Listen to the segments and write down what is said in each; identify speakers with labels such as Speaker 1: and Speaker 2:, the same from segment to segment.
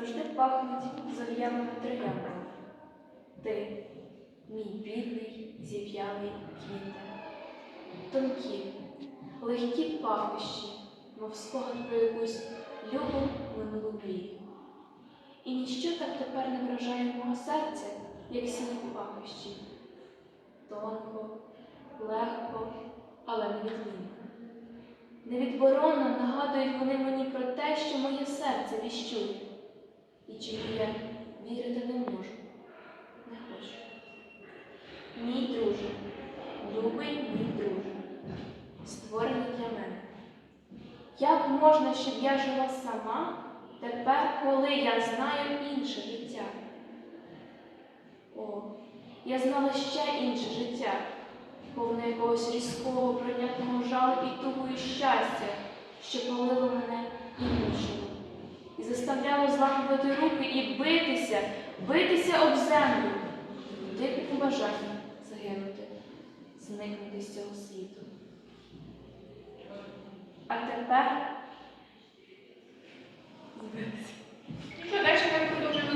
Speaker 1: завжди пахнуть зав'яними трояндами. Ти, мій бідний, зів'ялий квіте. Тонкі, легкі пахощі, мов спогад про якусь любу минулу мрію. І ніщо так тепер не вражає мого серця, як сіні пахощі. Тонко, легко, але невідмінно. Невідборонно нагадують вони мені про те, що моє серце віщує, і чому я вірити не можу, не хочу. Мій друже, любий мій друже, створений для мене. Як можна, щоб я жила сама тепер, коли я знаю інше життя? О, я знала ще інше життя, повне якогось різкого, прийнятного жалу і тугої щастя, що палило мене і мучило, і заставляло зламувати руки і битися, битися об землю, в дикому бажанні загинути, зникнути з цього світу. А тепер?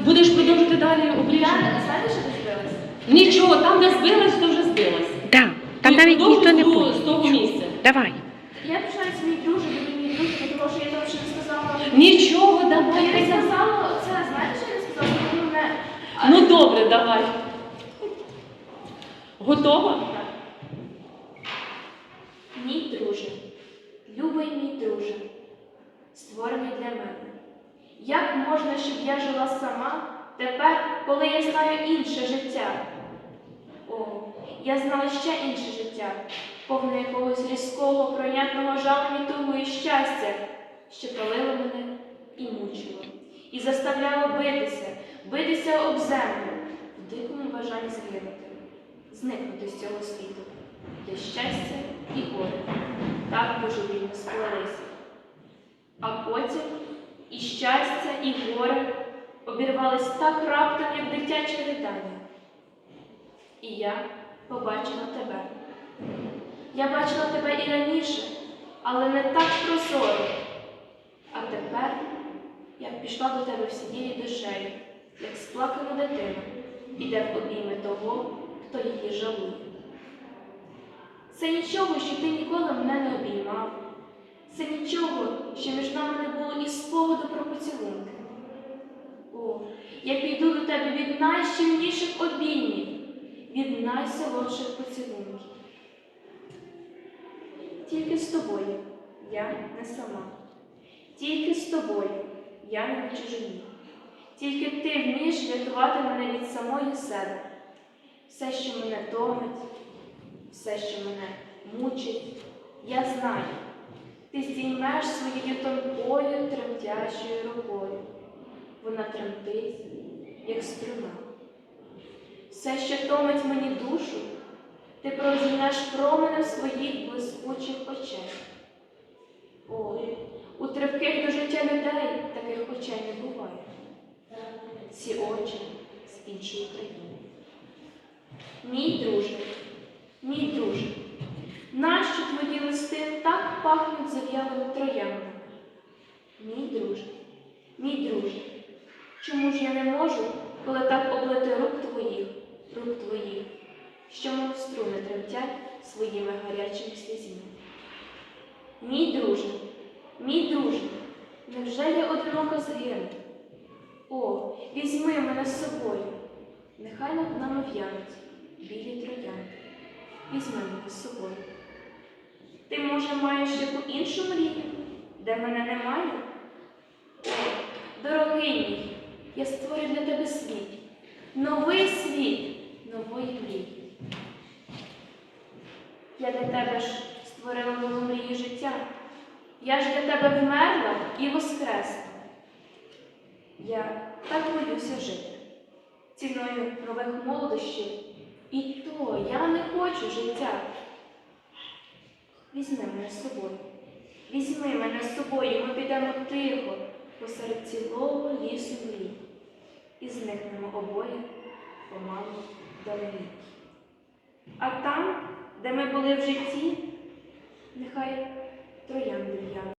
Speaker 2: Будеш продовжити далі
Speaker 1: я
Speaker 2: обліження?
Speaker 1: знаєш, що ти збилася?
Speaker 2: Нічого, там, де збилась, то вже збилась.
Speaker 3: Да, там навіть ніхто не
Speaker 2: з того-
Speaker 3: буде.
Speaker 2: з того місця.
Speaker 3: Давай.
Speaker 1: Я друже, мій друже, тому що я там ще не сказала.
Speaker 2: Нічого, давай.
Speaker 1: я сказала оце, знаєте, що я сказала? Ну, мене...
Speaker 2: Ну добре, давай. Готова?
Speaker 1: Мій друже, любий мій друже, створений для мене. Як можна, щоб я жила сама тепер, коли я знаю інше життя? О, я знала ще інше життя, повне якогось різкого, прийнятного жалу і тугу і щастя, що палило мене і мучило, і заставляло битися, битися об землю, в дикому бажанні згинути, зникнути з цього світу, де щастя і горе так божевільно сплелися. А потім і щастя, і горе обірвались так раптом, як дитяче ридання. І я побачила тебе. Я бачила тебе і раніше, але не так прозоро. Пішла до тебе всією душею, як сплакана дитина, іде в обійми того, хто її жалує. Це нічого, що ти ніколи мене не обіймав. Це нічого, що між нами не було і спогаду про поцілунки. О, я піду до тебе від найщільніших обіймів, від найсолодших поцілунків. Тільки з тобою я не сама. Тільки з тобою я не на чужині. Тільки ти вмієш рятувати мене від самої себе. Все, що мене томить, все, що мене мучить, я знаю. Ти здіймеш своєю тонкою, тремтячою рукою. Вона тремтить, як струна. Все, що томить мені душу, ти прозінеш променем своїх блискучих очей. Ой, у тривких до життя людей таких не буває. Ці очі з іншої країни. Мій друже, мій друже, нащо твої листи так пахнуть зав'ялими трояндами? Мій друже, мій друже, чому ж я не можу, коли так облити рук твоїх, рук твоїх, що мов струни тремтять своїми гарячими слізьми? Мій друже, мій друже, невже я одиноко згину? О, візьми мене з собою, нехай над нами в'януть білі троянди. Візьми мене з собою. Ти, може, маєш яку іншу мрію, де мене немає? О, дорогий мій, я створю для тебе світ, новий світ, нової мрії. Я для тебе ж створила нову мрію життя. Я ж для тебе вмерла і воскресла. Я так боюся жити ціною нових молодощів. І то я не хочу життя. Візьми мене з собою. Візьми мене з собою, ми підемо тихо посеред цілого лісу мрій. І зникнемо обоє помалу вдалині. А там, де ми були в житті, нехай 都一样不一样